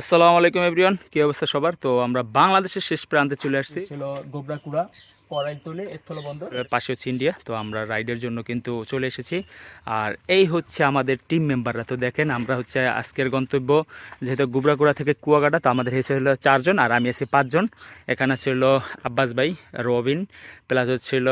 আসসালামু আলাইকুম, এভরিওয়ান। কি অবস্থা সবার? তো আমরা বাংলাদেশের শেষ প্রান্তে চলে আসছি। ছিল গোবরাকুড়া। করাইতলে স্থলবন্দর। পাশে হচ্ছে ইন্ডিয়া তো আমরা রাইডের জন্য কিন্তু চলে এসেছি। আর এই হচ্ছে আমাদের টিম মেম্বাররা তো দেখেন আমরা হচ্ছে আজকের গন্তব্য যেহেতু গুবরাকুড়া থেকে কুয়াকাটা তো আমাদের এসে হলো চারজন আর আমি আছি পাঁচজন। এখানে ছিল আব্বাস ভাই রবিন প্লাস হচ্ছিল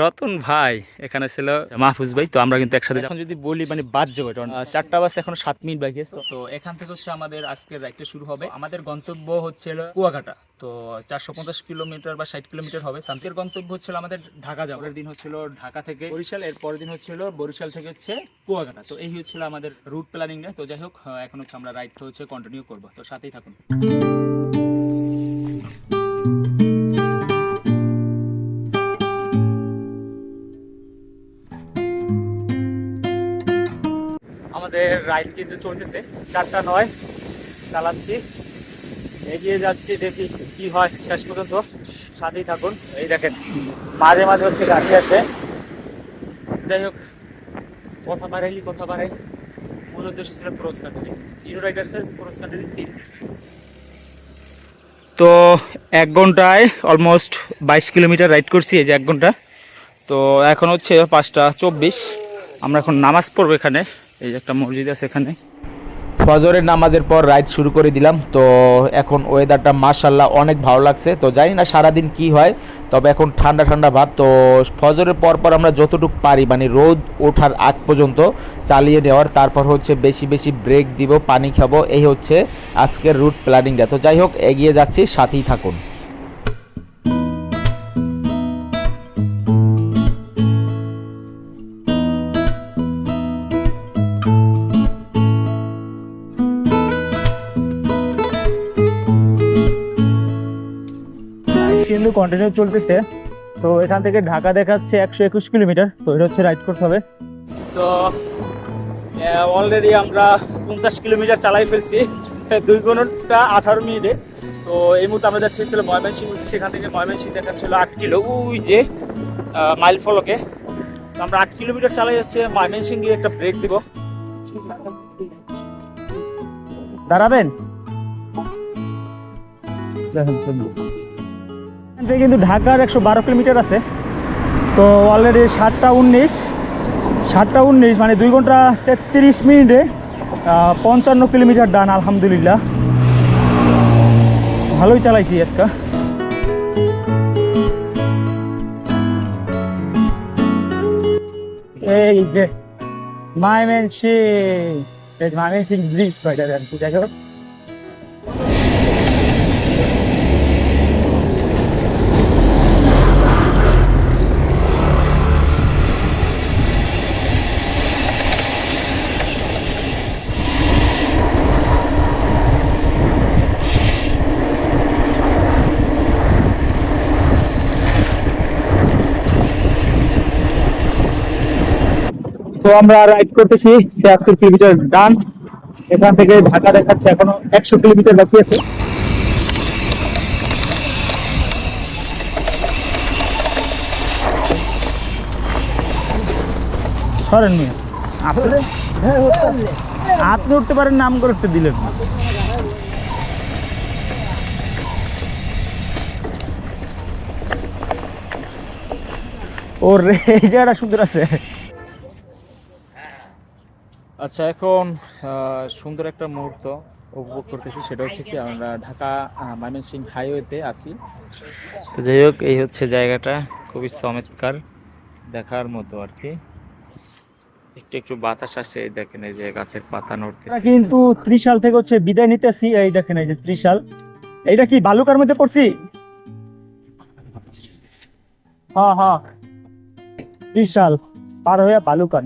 রতন ভাই এখানে ছিল মাহফুজ ভাই তো আমরা কিন্তু একসাথে এখন যদি বলি মানে বাদ যাব চারটা বাজতে এখন সাত মিনিট বাকি তো এখান থেকে হচ্ছে আমাদের আজকের রাইডটা শুরু হবে। আমাদের গন্তব্য হচ্ছে কুয়াকাটা তো চারশো পঞ্চাশ কিলোমিটার বা ষাট কিলোমিটার হবে শান্তির গন্তব্য হচ্ছিল আমাদের ঢাকা যাওয়ার। দিন হচ্ছিল ঢাকা থেকে বরিশাল, এর পরের দিন হচ্ছিল বরিশাল থেকে হচ্ছে কুয়াকাটা। তো এই হচ্ছিল আমাদের রুট প্ল্যানিংটা তো যাই হোক এখন হচ্ছে আমরা রাইডটা হচ্ছে কন্টিনিউ করব। তো সাথেই থাকুন। আমাদের রাইড কিন্তু চলতেছে। চারটা নয়, চালাচ্ছি। এগিয়ে যাচ্ছি, দেখি কি হয় শেষ পর্যন্ত। সাথেই থাকুন। এই দেখেন, মাঝে মাঝে হচ্ছে গাড়ি আসে। যাই হোক, কথা বাড়াইলি, কথা বাড়াই। মূল উদ্দেশ্য ছিল ক্রস কান্ট্রি জিরো রাইডার্সের ক্রস কান্ট্রি তিন। তো এক ঘন্টায় অলমোস্ট বাইশ কিলোমিটার রাইড করছি এই যে এক ঘণ্টা। তো এখন হচ্ছে পাঁচটা চব্বিশ। আমরা এখন নামাজ পড়ব এখানে। এই যে একটা মসজিদ আছে এখানে। ফজরের নামাজের পর রাইড শুরু করে দিলাম। তো এখন ওয়েদারটা মার্শাল্লাহ অনেক ভালো লাগছে। তো জানি না সারাদিন কি হয়, তবে এখন ঠান্ডা ঠান্ডা ভাব। তো ফজরের পর পর আমরা যতটুক পারি মানে রোদ ওঠার আগ পর্যন্ত চালিয়ে নেওয়ার তারপর হচ্ছে বেশি বেশি ব্রেক দিব, পানি খাব। এই হচ্ছে আজকের রুট প্ল্যানিংটা তো যাই হোক, এগিয়ে যাচ্ছি, সাথেই থাকুন। কন্টিনিউ চলতেছে। তো এখান থেকে ঢাকা দেখাচ্ছে একশো একুশ কিলোমিটার। তো এটা হচ্ছে রাইড করতে হবে। তো অলরেডি আমরা পঞ্চাশ কিলোমিটার চালাই ফেলছি। দুই ঘণ্টা আঠারো মিনিটে। তো এই মুহূর্তে আমরা যাচ্ছি ছিল ময়মনসিংহ। সেখান থেকে ময়মনসিংহ দেখাচ্ছিল আট কিলো। ওই যে মাইল ফলকে। তো আমরা আট কিলোমিটার চালাই যাচ্ছে ময়মনসিংহ গিয়ে একটা ব্রেক দিব। দাঁড়াবেন? থেকে কিন্তু ঢাকার একশো বারো কিলোমিটার আছে। তো অলরেডি সাতটা উনিশ সাতটা উনিশ মানে দুই ঘণ্টা তেত্রিশ মিনিটে পঞ্চান্ন কিলোমিটার ডান আলহামদুলিল্লাহ। ভালোই চালাইছি আজকে। এই যে Mymensingh Mymensingh bridge যাই হোক তো আমরা রাইড করতেছি কিলোমিটার ডান এখান থেকে ঢাকা দেখাচ্ছে এখনও একশো কিলোমিটার বাকি আছে। আপনি উঠতে পারেন নাম করে উঠতে দিলেন। ওর রে এই সুন্দর আছে। আচ্ছা এখন সুন্দর একটা মুহূর্ত উপভোগ করতেছি। সেটা হচ্ছে কি আমরা ঢাকা আহ, ময়মনসিংহ হাইওয়েতে আছি। তো যাই হোক এই হচ্ছে জায়গাটা খুবই চমৎকার দেখার মতো আর কি। একটু একটু বাতাস আসছে এই দেখেন এই যে গাছের পাতা নড়তেছে। কিন্তু ত্রিশাল থেকে হচ্ছে বিদায় নিতেছি এই দেখেন এই যে ত্রিশাল। এইটা কি বালুকার মধ্যে পড়ছি? হ্যাঁ হ্যাঁ। ত্রিশাল পার হয়ে বালুকান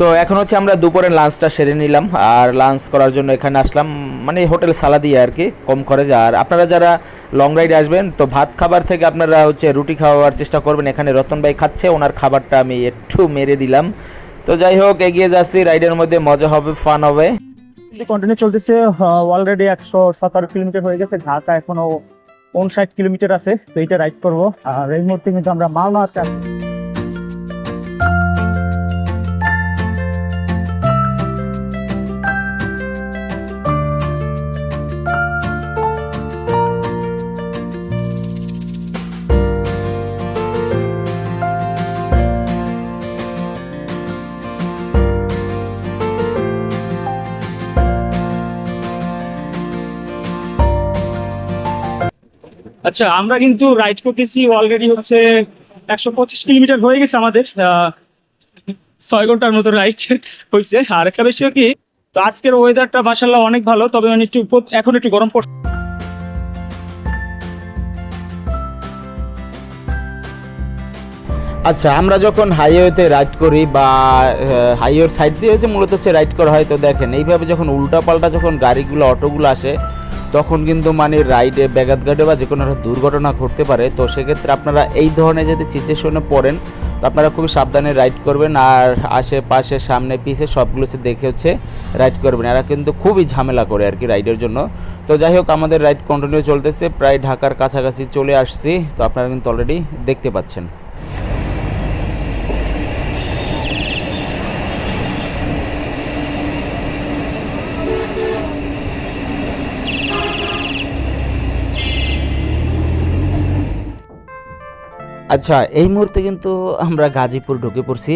তো এখন হচ্ছে আমরা দুপুরের লাঞ্চটা সেরে নিলাম। আর লাঞ্চ করার জন্য এখানে আসলাম মানে হোটেল সালাদিয়া আর কি, কম খরচে। আর আপনারা যারা লং রাইড আসবেন, তো ভাত খাবার থেকে আপনারা হচ্ছে রুটি খাওয়ার চেষ্টা করবেন। এখানে রতন ভাই খাচ্ছে, ওনার খাবারটা আমি একটু মেরে দিলাম। তো যাই হোক, এগিয়ে যাচ্ছি রাইডের মধ্যে মজা হবে ফান হবে। কন্টিনিউ চলতেছে অলরেডি একশো সতেরো কিলোমিটার হয়ে গেছে, ঢাকা এখনও উনষাট কিলোমিটার আছে, তো এইটা রাইড করব। আর এই মুহূর্তে কিন্তু আমরা মালদা আচ্ছা আমরা কিন্তু রাইড করতেছি অলরেডি হচ্ছে একশো পঁচিশ কিলোমিটার হয়ে গেছে আমাদের ছয় ঘণ্টার মতো রাইড হয়েছে। আর একটা বিষয় কি, তো আজকের ওয়েদারটা মাসাল্লাহ অনেক ভালো, তবে মানে একটু এখন একটু গরম পড়ছে। আচ্ছা আমরা যখন হাইওয়েতে রাইড করি বা হাইওয়ের সাইড দিয়ে হচ্ছে মূলত সে রাইড করা হয়, তো দেখেন, এইভাবে যখন উল্টাপাল্টা যখন গাড়িগুলো, অটোগুলো আসে তখন কিন্তু মানে রাইডে, ব্যাঘাত ঘাটে বা যে কোনো একটা দুর্ঘটনা ঘটতে পারে, তো সেক্ষেত্রে আপনারা এই ধরনের যদি সিচুয়েশনে পড়েন, তো আপনারা খুবই সাবধানে রাইড করবেন আর আশেপাশে, সামনে, পিছে সবগুলো দেখে হচ্ছে রাইড করবেন। এরা কিন্তু খুবই ঝামেলা করে আর কি রাইডের জন্য। তো যাই হোক, আমাদের রাইড কন্টিনিউ চলতেছে, প্রায় ঢাকার কাছাকাছি চলে আসছি, তো আপনারা কিন্তু অলরেডি দেখতে পাচ্ছেন। আচ্ছা এই মুহূর্তে কিন্তু আমরা গাজীপুর ঢুকে পড়ছি।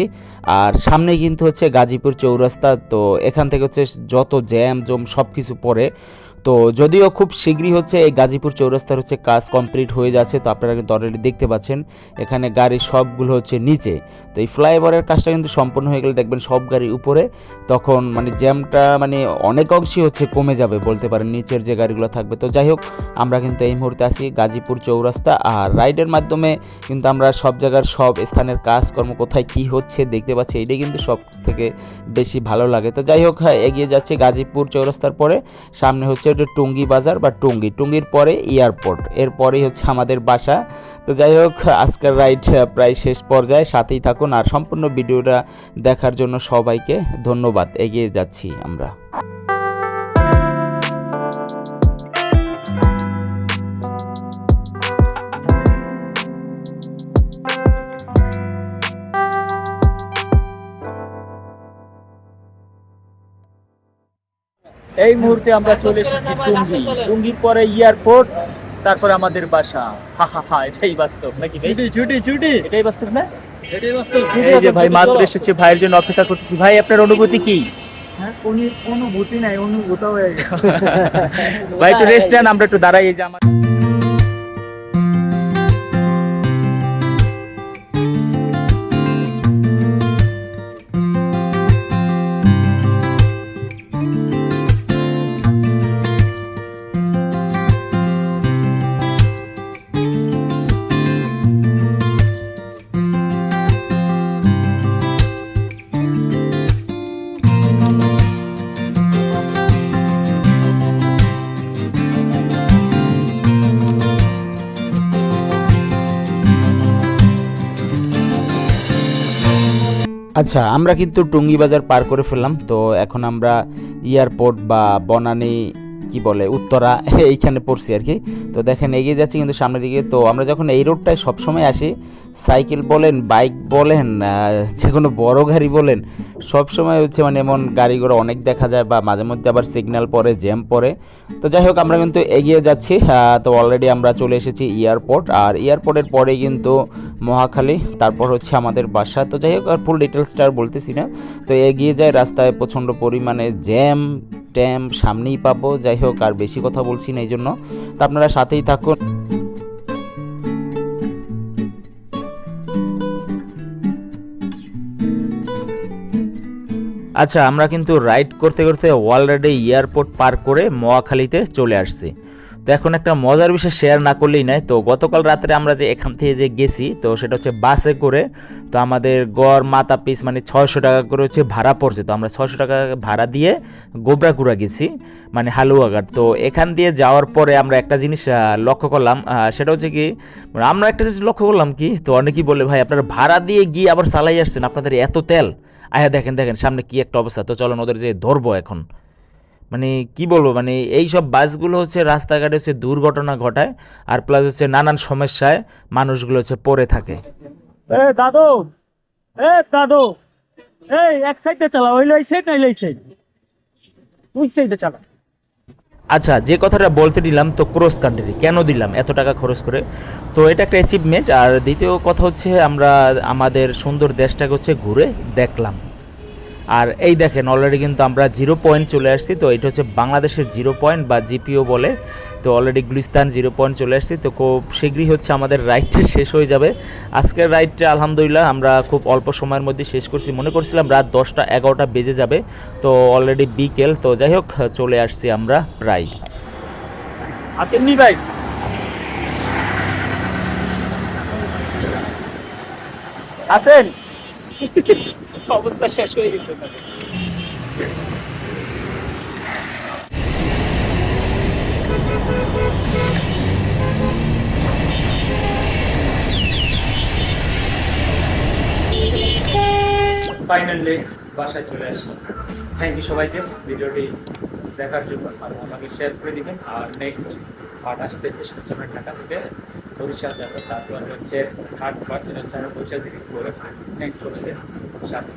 আর সামনে কিন্তু হচ্ছে গাজীপুর চৌরাস্তা, তো এখান থেকে হচ্ছে যত জ্যাম জম সব কিছু পড়ে। তো যদিও খুব শীঘ্রই হচ্ছে এই গাজীপুর চৌরাস্তার হচ্ছে কাজ কমপ্লিট হয়ে যাচ্ছে তো আপনারা কিন্তু অলরেডি দেখতে পাচ্ছেন। এখানে গাড়ি সবগুলো হচ্ছে নিচে। তো এই ফ্লাইওভারের কাজটা কিন্তু সম্পূর্ণ হয়ে গেলে দেখবেন সব গাড়ি উপরে তখন মানে জ্যামটা মানে অনেক অংশই হচ্ছে কমে যাবে বলতে পারেন নিচের যে গাড়িগুলো থাকবে। তো যাই হোক আমরা কিন্তু এই মুহূর্তে আছি গাজীপুর চৌরাস্তা। আর রাইডের মাধ্যমে কিন্তু আমরা সব জায়গার সব স্থানের কাজকর্ম কোথায় কি হচ্ছে দেখতে পাচ্ছি এটাই কিন্তু সব থেকে বেশি ভালো লাগে। তো যাই হোক হ্যাঁ, এগিয়ে যাচ্ছে গাজীপুর চৌরাস্তার পরে। সামনে হচ্ছে একটা টুঙ্গি বাজার বা টুঙ্গি টুঙ্গির পরে এয়ারপোর্ট এরপরেই হচ্ছে আমাদের বাসা। তো যাই হোক, আজকের রাইড প্রায় শেষ পর্যায়ে, সাথেই থাকুন। আর সম্পূর্ণ ভিডিওটা দেখার জন্য সবাইকে ধন্যবাদ। এগিয়ে যাচ্ছি আমরা। এই মুহূর্তে আমরা চলে এসেছি টুঙ্গি। টুঙ্গির পরে এয়ারপোর্ট তারপরে আমাদের বাসা। হা হা হা এটাই বাস্তব। নাকি ছুটি ছুটি ছুটি এটাই বাস্তব না? এটাই বাস্তব এই যে ভাই মাত্র এসেছে ভাইয়ের জন্য অপেক্ষা করতেছি। ভাই আপনার অনুভূতি কি? হ্যাঁ অনুভূতি নাই অনুভূত হয়ে গেছে। ভাই একটু রেস্ট নেন আমরা একটু দাঁড়াই এই যে আমার আচ্ছা আমরা কিন্তু টুঙ্গি বাজার পার করে ফেললাম। তো এখন আমরা এয়ারপোর্ট বা বনানী কি বলে, উত্তরা এইখানে পড়ছি আর কি। তো দেখেন, এগিয়ে যাচ্ছি কিন্তু সামনের দিকে। তো আমরা যখন এই রোডটায় সবসময় আসি সাইকেল বলেন বাইক বলেন যে কোনো বড় গাড়ি বলেন সব সময় হচ্ছে মানে এমন গাড়ি ঘোড়া অনেক দেখা যায় বা মাঝে মধ্যে আবার সিগন্যাল পরে জ্যাম পরে তো যাই হোক, আমরা কিন্তু এগিয়ে যাচ্ছি। তো অলরেডি আমরা চলে এসেছি এয়ারপোর্ট আর এয়ারপোর্টের পরে কিন্তু মহাখালী, তারপর হচ্ছে আমাদের বাসা। তো যাই হোক, আর ফুল ডিটেলসটা আর বলতেছি না। তো এগিয়ে যায় রাস্তায় প্রচণ্ড পরিমাণে জ্যাম ট্যাম সামনেই পাবো। যাই হোক আর বেশি কথা বলছি না এই জন্য তা আপনারা সাথেই থাকুন। আচ্ছা আমরা কিন্তু রাইড করতে করতে অলরেডি এয়ারপোর্ট পার করে মোয়াখালীতে চলে আসছি। তো এখন একটা মজার বিষয় শেয়ার না করলেই নাই। তো গতকাল রাত্রে আমরা যে এখান থেকে যে গেছি, তো সেটা হচ্ছে বাসে করে, তো আমাদের গড়, মাথা পিস মানে ছয়শো টাকা করে হচ্ছে ভাড়া পড়ছে। তো আমরা ছয়শো টাকা ভাড়া দিয়ে গোবরাকুড়া গেছি মানে হালুয়াঘাট। তো এখান দিয়ে যাওয়ার পরে আমরা একটা জিনিস লক্ষ্য করলাম সেটা হচ্ছে কি, আমরা একটা জিনিস লক্ষ্য করলাম কি, তো অনেকেই বলে, ভাই, আপনারা ভাড়া দিয়ে গিয়ে আবার চালাই আসছেন, আপনাদের এত তেল? আয়া দেখেন দেখেন, সামনে কি একটা অবস্থা। তো চলেন ওদের যে ধরবো এখন। মানে কি বলব মানে এই সব বাসগুলো হচ্ছে রাস্তাঘাটে হচ্ছে দুর্ঘটনা ঘটায় আর প্লাস হচ্ছে নানান সমস্যায় মানুষগুলো হচ্ছে পড়ে থাকে। এ দাদু এ দাদু এই এক সাইডে চালা ওই লই সাইড নাই ওই সাইডে চালা। আচ্ছা যে কথাটা বলতে দিলাম তো ক্রস কান্ট্রি কেন দিলাম? এত টাকা খরচ করে। তো এটা একটা অ্যাচিভমেন্ট আর দ্বিতীয় কথা হচ্ছে আমরা আমাদের সুন্দর দেশটাকে হচ্ছে ঘুরে দেখলাম। আর এই দেখেন অলরেডি কিন্তু আমরা জিরো পয়েন্ট চলে আসছি, তো এটা হচ্ছে বাংলাদেশের জিরো পয়েন্ট বা জিপিও বলে। তো অলরেডি গুলিস্তান জিরো পয়েন্ট চলে আসছি, তো খুব শীঘ্রই হচ্ছে আমাদের রাইডটা শেষ হয়ে যাবে। আজকের রাইডটা আলহামদুলিল্লাহ আমরা খুব অল্প সময়ের মধ্যে শেষ করছি। মনে করছিলাম রাত দশটা এগারোটা বেজে যাবে, তো অলরেডি বিকেল, তো যাই হোক, চলে আসছি আমরা প্রায়। আসেননি ভাই। আসেন। অবস্থা শেষ হয়ে গেছে ফাইনালি বাসায় চলে আসি থ্যাংক ইউ সবাইকে। ভিডিওটি দেখার জন্য আমাকে শেয়ার করে দিবেন। আর নেক্সট পার্ট আসতেছে সবসময় ঢাকা থেকে। বরিশাল যাবে তারপর হচ্ছে হাট চ্যানেল বরিশাল থেকে করে সাথে